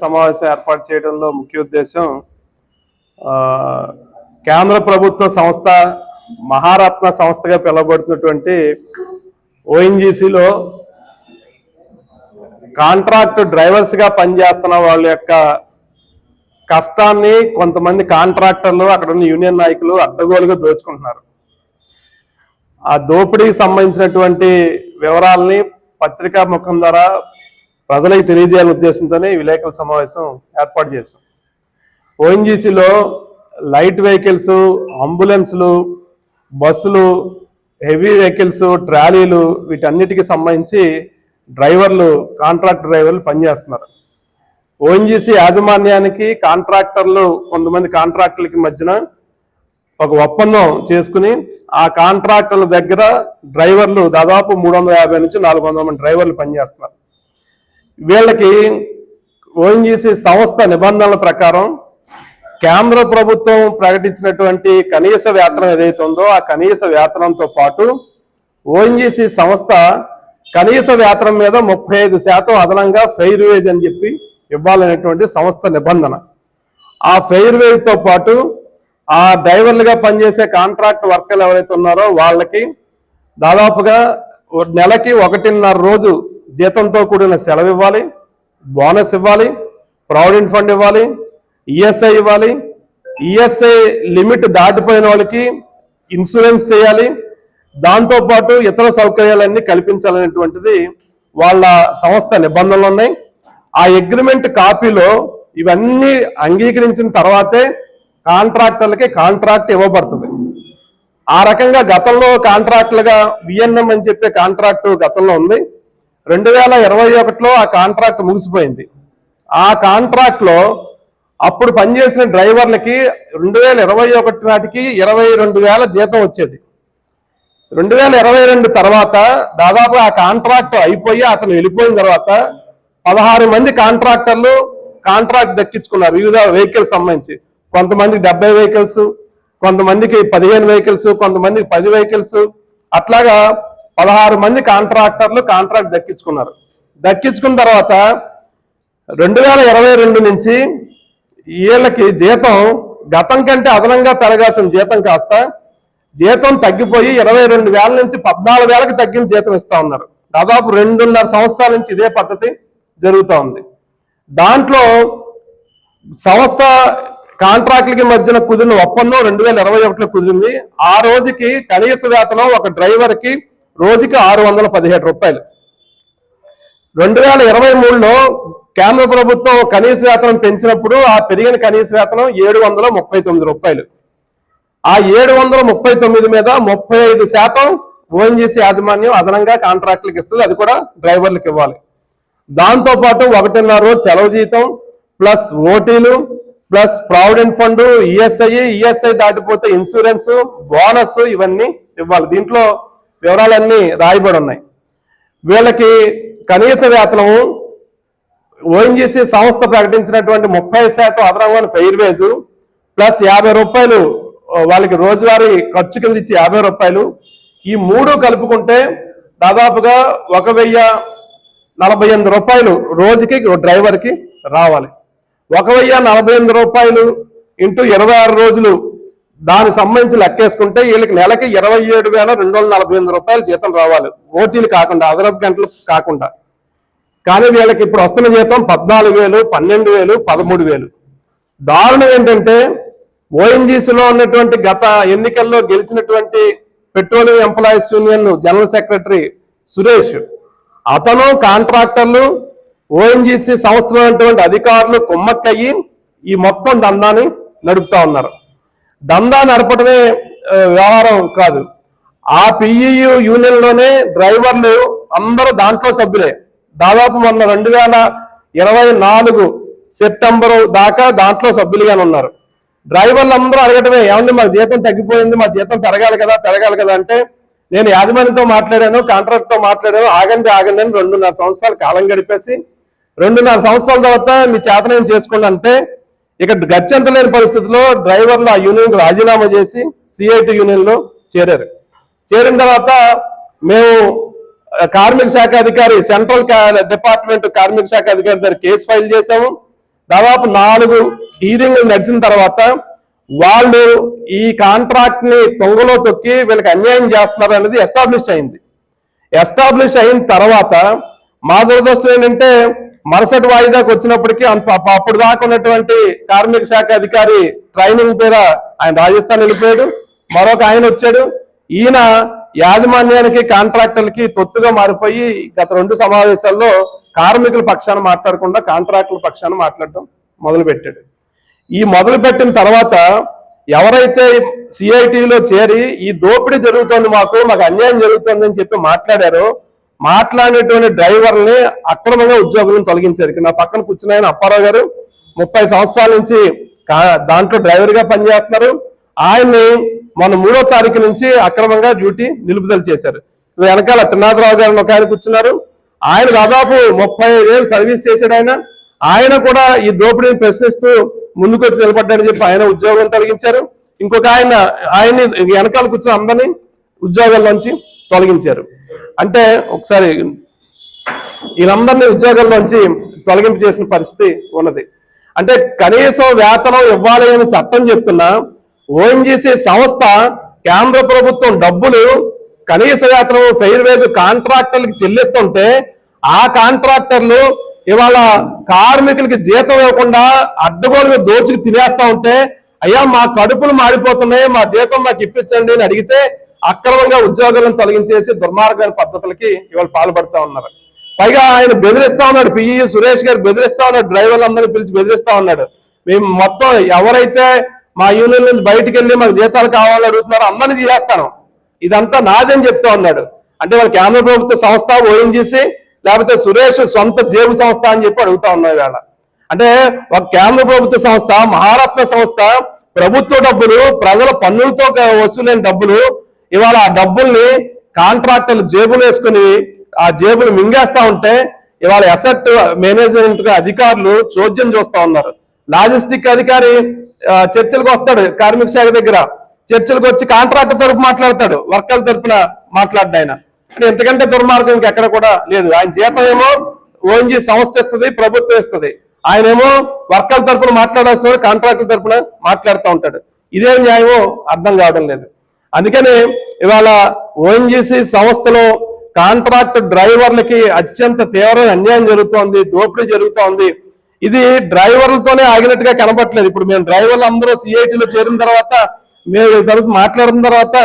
సమావేశం ఏర్పాటు చేయడంలో ముఖ్య ఉద్దేశం కేంద్ర ప్రభుత్వ సంస్థ మహారత్న సంస్థగా పిలువబడుతున్నటువంటి ఓఎన్జీసీలో కాంట్రాక్ట్ డ్రైవర్స్గా పనిచేస్తున్న వాళ్ళ యొక్క కష్టాన్ని కొంతమంది కాంట్రాక్టర్లు అక్కడ ఉన్న యూనియన్ నాయకులు అడ్డగోలుగా దోచుకుంటున్నారు. ఆ దోపిడీకి సంబంధించినటువంటి వివరాలని పత్రికా ముఖం ద్వారా ప్రజలకు తెలియజేయాలనే ఉద్దేశంతోనే ఈ విలేకరుల సమావేశం ఏర్పాటు చేశాం. ఓఎన్జీసీలో లైట్ వెహికల్స్ అంబులెన్స్లు బస్సులు హెవీ వెహికల్స్ ట్రాలీలు వీటన్నిటికి సంబంధించి డ్రైవర్లు కాంట్రాక్ట్ డ్రైవర్లు పనిచేస్తున్నారు. ఓఎన్జీసీ యాజమాన్యానికి కాంట్రాక్టర్లు కొంతమంది కాంట్రాక్టర్లకి మధ్యన ఒక ఒప్పందం చేసుకుని ఆ కాంట్రాక్టర్ల దగ్గర డ్రైవర్లు దాదాపు మూడు వందల యాభై నుంచి నాలుగు మంది డ్రైవర్లు పనిచేస్తున్నారు. వీళ్ళకి ఓఎన్జీసీ సంస్థ నిబంధనల ప్రకారం కేంద్ర ప్రభుత్వం ప్రకటించినటువంటి కనీస వేతనం ఏదైతే ఉందో ఆ కనీస వేతనంతో పాటు ఓఎన్జీసీ సంస్థ కనీస వేతనం మీద ముప్పై ఐదు శాతం అదనంగా ఫెయిర్ వేజ్ అని చెప్పి ఇవ్వాలనేటువంటి సంస్థ నిబంధన. ఆ ఫెయిర్ వేజ్తో పాటు ఆ డ్రైవర్లుగా పనిచేసే కాంట్రాక్ట్ వర్కర్లు ఎవరైతే ఉన్నారో వాళ్ళకి దాదాపుగా నెలకి ఒకటిన్నర రోజు జీతంతో కూడిన సెలవు ఇవ్వాలి బోనస్ ఇవ్వాలి ప్రావిడెంట్ ఫండ్ ఇవ్వాలి ఈఎస్ఐ ఇవ్వాలి ఈఎస్ఐ లిమిట్ దాటిపోయిన వాళ్ళకి ఇన్సూరెన్స్ చేయాలి దాంతో పాటు ఇతర సౌకర్యాలన్నీ కల్పించాలనేటువంటిది వాళ్ళ సంస్థ నిబంధనలు ఉన్నాయి. ఆ అగ్రిమెంట్ కాపీలో ఇవన్నీ అంగీకరించిన తర్వాతే కాంట్రాక్టర్లకి కాంట్రాక్ట్ ఇవ్వబడుతుంది. ఆ రకంగా గతంలో కాంట్రాక్టులుగా విఎన్ఎం అని చెప్పే కాంట్రాక్టు గతంలో ఉంది. రెండు వేల ఇరవై ఒకటిలో ఆ కాంట్రాక్ట్ ముగిసిపోయింది. ఆ కాంట్రాక్ట్లో అప్పుడు పనిచేసిన డ్రైవర్లకి రెండు వేల ఇరవై ఒకటి నాటికి ఇరవై రెండు వేల జీతం వచ్చేది. రెండు వేల ఇరవై రెండు తర్వాత దాదాపు ఆ కాంట్రాక్ట్ అయిపోయి అతను వెళ్ళిపోయిన తర్వాత పదహారు మంది కాంట్రాక్టర్లు కాంట్రాక్ట్ దక్కించుకున్నారు. వివిధ వెహికల్స్ సంబంధించి కొంతమందికి డెబ్బై వెహికల్స్ కొంతమందికి పదిహేను వెహికల్స్ కొంతమందికి పది వెహికల్స్. అట్లాగా పదహారు మంది కాంట్రాక్టర్లు కాంట్రాక్ట్ దక్కించుకున్నారు. దక్కించుకున్న తర్వాత రెండు వేల ఇరవై రెండు నుంచి వీళ్ళకి జీతం గతం కంటే అదనంగా పెరగాల్సిన జీతం కాస్త జీతం తగ్గిపోయి ఇరవై రెండు వేల నుంచి పద్నాలుగు వేలకు తగ్గిన జీతం ఇస్తా ఉన్నారు. దాదాపు రెండున్నర సంవత్సరాల నుంచి ఇదే పద్ధతి జరుగుతూ ఉంది. దాంట్లో సంస్థ కాంట్రాక్టులకి మధ్యన కుదిరిన ఒప్పందం రెండు వేల ఇరవై ఒకటిలో కుదిరింది. ఆ రోజుకి కనీస వేతనం ఒక డ్రైవర్కి రోజుకి ఆరు వందల పదిహేడు రూపాయలు. రెండు వేల ఇరవై మూడులో కేంద్ర ప్రభుత్వం కనీస వేతనం పెంచినప్పుడు ఆ పెరిగిన కనీస వేతనం ఏడు వందల ముప్పై తొమ్మిది రూపాయలు. ఆ ఏడు వందల ముప్పై తొమ్మిది మీద ముప్పై ఐదు శాతం ఓఎన్జీసీ యాజమాన్యం అదనంగా కాంట్రాక్టులకు ఇస్తుంది అది కూడా డ్రైవర్లకు ఇవ్వాలి. దాంతో పాటు ఒకటిన్నర రోజు సెలవు జీతం plus ఓటీలు plus provident fund ESI ESI దాటిపోతే ఇన్సూరెన్స్ బోనస్ ఇవన్నీ ఇవ్వాలి. దీంట్లో వివరాలన్నీ రాయబడి ఉన్నాయి వీళ్ళకి కనీస వేతనం ఓఎన్జీసీ సంస్థ ప్రకటించినటువంటి ముప్పై శాతం అదనంగా ఫెయిర్ వేజు ప్లస్ యాభై రూపాయలు వాళ్ళకి రోజువారీ ఖర్చు కింద ఇచ్చి యాభై రూపాయలు. ఈ మూడు కలుపుకుంటే దాదాపుగా ఒక వెయ్యి నలభై ఎనిమిది రూపాయలు రోజుకి డ్రైవర్కి రావాలి. ఒక వెయ్యి నలభై ఎనిమిది రూపాయలు ఇంటూ ఇరవై ఆరు రోజులు దానికి సంబంధించి లెక్కేసుకుంటే వీళ్ళకి నెలకి ఇరవై ఏడు వేల రెండు వందల నలభై ఎనిమిది రూపాయలు జీతం రావాలి. ఓటీలు కాకుండా అదనపు గంటలు కాకుండా. కానీ వీళ్ళకి ఇప్పుడు వస్తున్న జీతం పద్నాలుగు వేలు పన్నెండు వేలు పదమూడు వేలు. దారుణం ఏంటంటే ఓఎన్జీసీలో ఉన్నటువంటి గత ఎన్నికల్లో గెలిచినటువంటి petroleum employees union general secretary Suresh అతను కాంట్రాక్టర్లు ఓఎన్జీసీ సంస్థలో ఉన్నటువంటి అధికారులు కుమ్మక్కయ్యి ఈ మొత్తం దందాన్ని నడుపుతా ఉన్నారు. దందా నడపడమే వ్యవహారం కాదు. ఆ పిఈయు యూనియన్లోనే డ్రైవర్లు అందరూ దాంట్లో సభ్యులే. దాదాపు మొన్న రెండు వేల ఇరవై నాలుగు సెప్టెంబర్ దాకా దాంట్లో సభ్యులుగానే ఉన్నారు. డ్రైవర్లు అందరూ అడగటమే ఏమండి మా జీతం తగ్గిపోయింది మా జీతం పెరగాలి కదా పెరగాలి కదా అంటే నేను యాజమాన్యంతో మాట్లాడాను కాంట్రాక్ట్తో మాట్లాడాను ఆగండి ఆగండి అని రెండున్నర సంవత్సరాలు కాలం గడిపేసి రెండున్నర సంవత్సరాల తర్వాత మీ చేతనం చేసుకోండి అంటే ఇక గత్యంత లేని పరిస్థితిలో డ్రైవర్లు ఆ యూనియన్ రాజీనామా చేసి సిఐటి యూనియన్లో చేరారు. చేరిన తర్వాత మేము కార్మిక శాఖ అధికారి సెంట్రల్ డిపార్ట్మెంట్ కార్మిక శాఖ అధికారి దగ్గర కేసు ఫైల్ చేశాము. దాదాపు నాలుగు హీరింగ్లు నడిచిన తర్వాత వాళ్ళు ఈ కాంట్రాక్ట్ని తొంగలో తొక్కి వీళ్ళకి అన్యాయం చేస్తున్నారు అనేది ఎస్టాబ్లిష్ అయింది. ఎస్టాబ్లిష్ అయిన తర్వాత మా దురదృష్టం ఏంటంటే మరుసటి వాయిదాకి వచ్చినప్పటికీ అంత అప్పుడు దాకా ఉన్నటువంటి కార్మిక శాఖ అధికారి ట్రైనింగ్ పేర ఆయన రాజస్థాన్ వెళ్ళిపోయాడు. మరొక ఆయన వచ్చాడు. ఈయన యాజమాన్యానికి కాంట్రాక్టర్లకి తొత్తుగా మారిపోయి గత రెండు సమావేశాల్లో కార్మికుల పక్షాన మాట్లాడకుండా కాంట్రాక్టుల పక్షాన మాట్లాడటం మొదలుపెట్టాడు. ఈ మొదలుపెట్టిన తర్వాత ఎవరైతే సిఐటిలో చేరి ఈ దోపిడీ జరుగుతోంది మాకు మాకు అన్యాయం జరుగుతుంది అని చెప్పి మాట్లాడారో మాట్లాడేటువంటి డ్రైవర్ని అక్రమంగా ఉద్యోగులను తొలగించారు. నా పక్కన కూర్చున్న ఆయన అప్పారావు గారు ముప్పై సంవత్సరాల నుంచి దాంట్లో డ్రైవర్గా పనిచేస్తున్నారు. ఆయన్ని మన మూడో తారీఖు నుంచి అక్రమంగా డ్యూటీ నిలుపుదల చేశారు. వెనకాల త్రినాథరావు గారు ఒక ఆయన కూర్చున్నారు. ఆయన దాదాపు ముప్పై ఐదేళ్ళు సర్వీస్ చేశాడు ఆయన. ఆయన కూడా ఈ దోపిడీని ప్రశ్నిస్తూ ముందుకొచ్చి నిలబడ్డారని చెప్పి ఆయన ఉద్యోగం తొలగించారు. ఇంకొక ఆయన ఆయన్ని వెనకాల కూర్చుని అందరినీ ఉద్యోగాల్లోంచి తొలగించారు. అంటే ఒకసారి వీళ్ళందరినీ ఉద్యోగాల్లోంచి తొలగింపు చేసిన పరిస్థితి ఉన్నది. అంటే కనీసం వేతనం ఇవ్వాలి అని చట్టం చెప్తున్నా ఓఎన్జీసీ సంస్థ కేంద్ర ప్రభుత్వం డబ్బులు కనీస వేతనం ఫెయిర్ వేజ్ కాంట్రాక్టర్లకు చెల్లిస్తుంటే ఆ కాంట్రాక్టర్లు ఇవాళ కార్మికులకి జీతం ఇవ్వకుండా అడ్డగోలుగా దోచుకు తినేస్తా ఉంటే అయ్యా మా కడుపులు మాడిపోతున్నాయి మా జీతం మాకు ఇప్పించండి అని అడిగితే అక్రమంగా ఉద్యోగాలను తొలగించేసి దుర్మార్గమైన పద్ధతులకి ఇవాళ పాల్పడతా ఉన్నారు. పైగా ఆయన బెదిరిస్తా ఉన్నాడు పిఈ సురేష్ గారు బెదిరిస్తా ఉన్నాడు డ్రైవర్లందరినీ పిలిచి బెదిరిస్తా ఉన్నాడు. మేము మొత్తం ఎవరైతే మా యూనియన్ నుంచి బయటికి వెళ్ళి మాకు జీతాలు కావాలని అడుగుతున్నారో అందరినీ తీసేస్తాను. ఇదంతా నాదని చెప్తా ఉన్నాడు. అంటే వాళ్ళ కేంద్ర ప్రభుత్వ సంస్థ ఓఎన్జీసీ లేకపోతే సురేష్ సొంత జేబు సంస్థ అని చెప్పి అడుగుతా ఉన్నాయి వేళ అంటే ఒక కేంద్ర ప్రభుత్వ సంస్థ మహారత్న సంస్థ ప్రభుత్వ డబ్బులు ప్రజల పన్నులతో వసూలైన డబ్బులు ఇవాళ ఆ డబ్బుల్ని కాంట్రాక్టర్లు జేబులు వేసుకుని ఆ జేబులు మింగేస్తా ఉంటే ఇవాళ అసెట్ మేనేజ్మెంట్ అధికారులు చోద్యం చూస్తా ఉన్నారు. లాజిస్టిక్ అధికారి ఆ, చర్చలకు వస్తాడు కార్మిక శాఖ దగ్గర. చర్చలకు వచ్చి కాంట్రాక్టర్ తరపు మాట్లాడతాడు వర్కర్ల తరపున మాట్లాడ్డాయన ఆయన. అంటే ఎంతకంటే దుర్మార్గం ఇంకెక్కడ కూడా లేదు. ఆయన జీతం ఏమో ఓఎన్జీ సంస్థ ఇస్తుంది ప్రభుత్వం ఇస్తుంది. ఆయన ఏమో వర్కర్ల తరపున మాట్లాడాల్సిన కాంట్రాక్టర్ తరపున మాట్లాడుతూ ఉంటాడు. ఇదేం న్యాయమో అర్థం కావడం లేదు. అందుకని ఇవాళ ఓఎన్జీసీ సంస్థలో కాంట్రాక్ట్ డ్రైవర్లకి అత్యంత తీవ్రమైన అన్యాయం జరుగుతోంది దోపిడీ జరుగుతోంది. ఇది డ్రైవర్లతోనే ఆగినట్టుగా కనపట్లేదు ఇప్పుడు మేము డ్రైవర్లు అందరూ సిఐటిలో చేరిన తర్వాత మేము తరపు మాట్లాడిన తర్వాత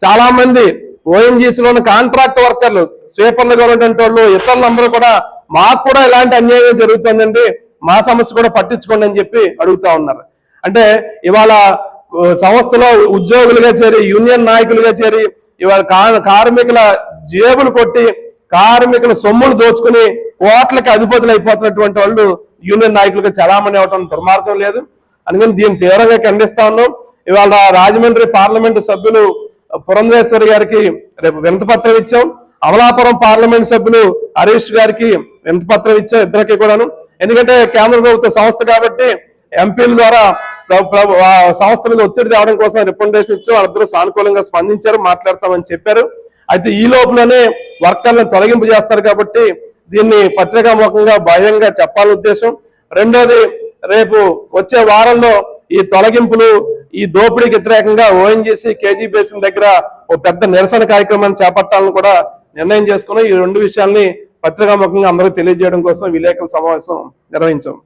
చాలా మంది ఓఎన్జీసీలోని కాంట్రాక్ట్ వర్కర్లు స్వీపర్లు గవర్నమెంట్ వాళ్ళు ఇతరులందరూ కూడా మాకు కూడా ఇలాంటి అన్యాయం జరుగుతుందండి. మా సమస్య కూడా పట్టించుకోండి అని చెప్పి అడుగుతా ఉన్నారు. అంటే ఇవాళ సంస్థలో ఉద్యోగులుగా చేరి యూనియన్ నాయకులుగా చేరి ఇవాళ కా- కార్మికుల జేబులు కొట్టి కార్మికుల సొమ్ములు దోచుకుని కోట్లకి అధిపతులు అయిపోతున్నటువంటి వాళ్ళు యూనియన్ నాయకులుగా చలామణి అవటం దుర్మార్గం లేదు. అందుకని దీన్ని తీవ్రంగా ఖండిస్తా ఉన్నాం. ఇవాళ రాజమండ్రి పార్లమెంటు సభ్యులు పురంధేశ్వరి గారికి రేపు వినతిపత్రం ఇచ్చాం. అమలాపురం పార్లమెంట్ సభ్యులు హరీష్ గారికి వినతిపత్రం ఇచ్చాం ఇద్దరికి కూడాను. ఎందుకంటే కేంద్ర ప్రభుత్వ సంస్థ కాబట్టి ఎంపీల ద్వారా సంస్థ మీద ఒత్తిడి తేవడం కోసం రికమెండేషన్ ఇచ్చి వాళ్ళందరూ సానుకూలంగా స్పందించారు మాట్లాడతామని చెప్పారు. అయితే ఈ లోపలనే వర్కర్లను తొలగింపు చేస్తారు కాబట్టి దీన్ని పత్రికాముఖంగా భయంగా చెప్పాలని ఉద్దేశం. రెండోది రేపు వచ్చే వారంలో ఈ తొలగింపులు ఈ దోపిడీకి వ్యతిరేకంగా ఓఎన్జీసీ కేజీ బేసిన్ దగ్గర ఒక పెద్ద నిరసన కార్యక్రమాన్ని చేపట్టాలని కూడా నిర్ణయం చేసుకుని ఈ రెండు విషయాల్ని పత్రికాముఖంగా అందరూ తెలియజేయడం కోసం విలేకరుల సమావేశం నిర్వహించాం.